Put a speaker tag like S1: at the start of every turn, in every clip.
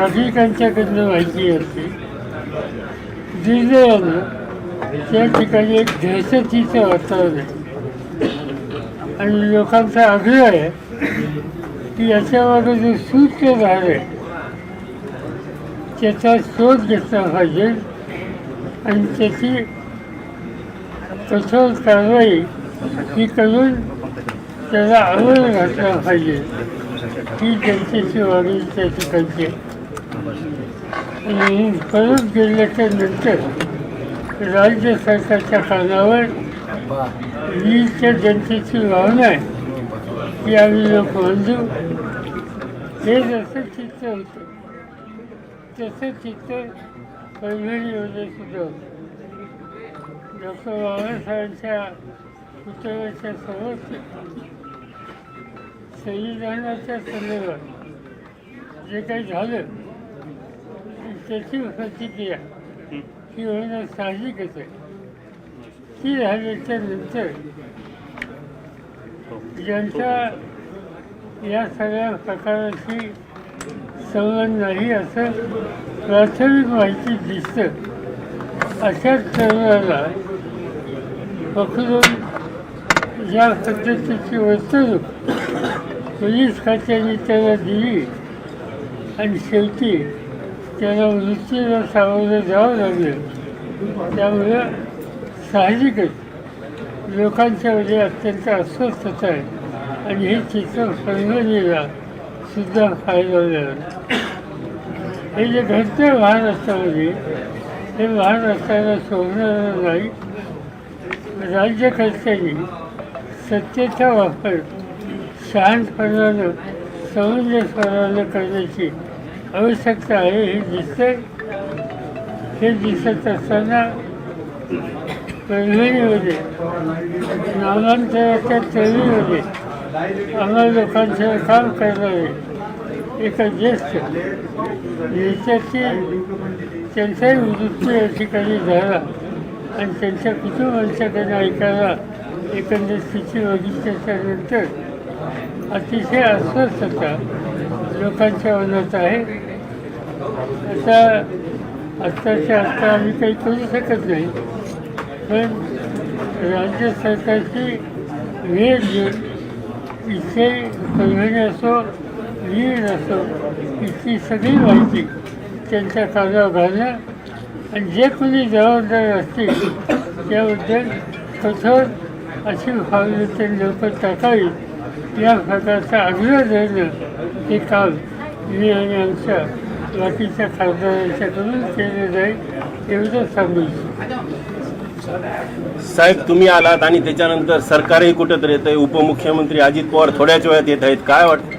S1: नागरिकांच्याकडनं माहिती असते दुर्दैवानं त्या ठिकाणी एक दहशतीचं वातावरण आहे. आणि लोकांचा आग्रह आहे की याच्यामध्ये जो सूत्रधार आहे त्याचा शोध घेतला पाहिजे आणि त्याची कठोर कारवाई ही करून त्याला आवड घातला पाहिजे. ही जनतेची वागणी त्या ठिकाणची आहे. आणि परत गेल्याच्यानंतर राज्य सरकारच्या कानावर ही त्या जनतेची भावना आहे ती आम्ही लोक बांधू हे जसं चित्र होतं तसं चित्र परभणीमध्ये सुद्धा होतं डॉक्टर बाबासाहेबांच्या पुतळ्याच्या समोर संविधानाच्या संदर्भात जे काही झालं त्याची प्रतिक्रिया ही होणं साहजिकच आहे ती झाल्याच्यानंतर ज्यांचा या सगळ्या प्रकाराशी संबंध नाही असं प्राथमिक माहिती दिसतं अशाच तरुणाला पकडून ज्या पद्धतीची वर्तणूक पोलीस खात्याने त्याला दिली आणि शेवटी त्याला वृत्तीला सामोरं जावं लागलं त्यामुळे साहजिकच लोकांच्यामध्ये अत्यंत अस्वस्थता आहे. आणि हे चित्र संघटनेला सुद्धा फायदा झाला हे जे घडतं महाराष्ट्रामध्ये हे महाराष्ट्राला सोडणारं नाही. राज्यकर्त्यांनी सत्तेचा वापर शहाणपणानं समंजसपणानं करण्याची आवश्यकता आहे हे दिसते हे दिसत असताना परभणीमध्ये नामांतराच्या चळवळीमध्ये आम्हा लोकांचं काम करणारे एका ज्येष्ठ नेत्याची त्यांचाही मृत्यू या ठिकाणी झाला आणि त्यांच्या कुटुंबांच्याकडे ऐकायला एकंदर स्थिती बघितल्याच्या अतिशय अस्वस्थता लोकांच्या मनात आहे. आता आत्ताच्या आत्ता आम्ही काही करू शकत नाही. पण राज्य सरकारची वेळ घेऊन इथे परभणी असो वीर असो इथली सगळी माहिती त्यांच्या कामावर घालणं आणि जे कोणी जबाबदार असतील त्याबद्दल कठोर अशी फावलं लोक टाकावी. या प्रकारचा आग्रह धरणं हे काम मी आणि आमच्या बाकीच्या केलं जाईल एवढं सांगू
S2: साहेब तुम्ही आलात आणि त्याच्यानंतर सरकारही कुठेतरी येत आहे उपमुख्यमंत्री अजित पवार थोड्याच वेळात येत आहेत. काय वाटतं?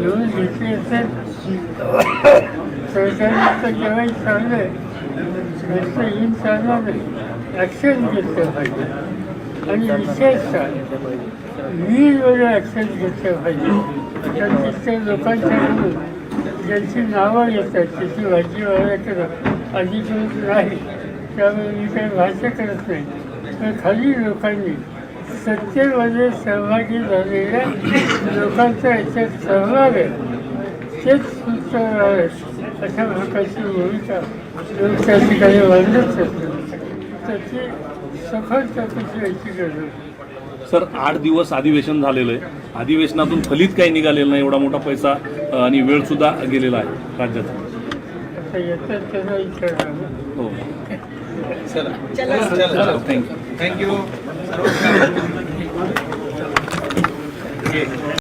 S1: येऊन घेतली असेल सरकारने तर जेव्हाही चाललंय नुसतं येऊन चालणार नाही. ॲक्शन घेतलं पाहिजे. आणि विशेषतः ॲक्शन घेतलं पाहिजे. लोकांच्याकडून ज्यांची नावं येतात त्याची भाजी वाढायचं अधिकृत नाही त्यामुळे मी काही भाष्य करत नाही. पण खाली लोकांनी सत्तेमध्ये सहभागी झालेल्या लोकांचा याच्यात सहभाग आहे. तेच सुस्त आहे. अशा प्रकारची भूमिका लोक त्या ठिकाणी मांडत असतात. त्याची सखोल चौकशी याची गरज आहे.
S3: सर आठ दिवस अधिवेशन झालेलं आहे. अधिवेशनातून फलित काही निघालेलं नाही एवढा मोठा पैसा आणि वेळ सुद्धा गेलेला आहे राज्याचा. हो. Thank you
S4: thank you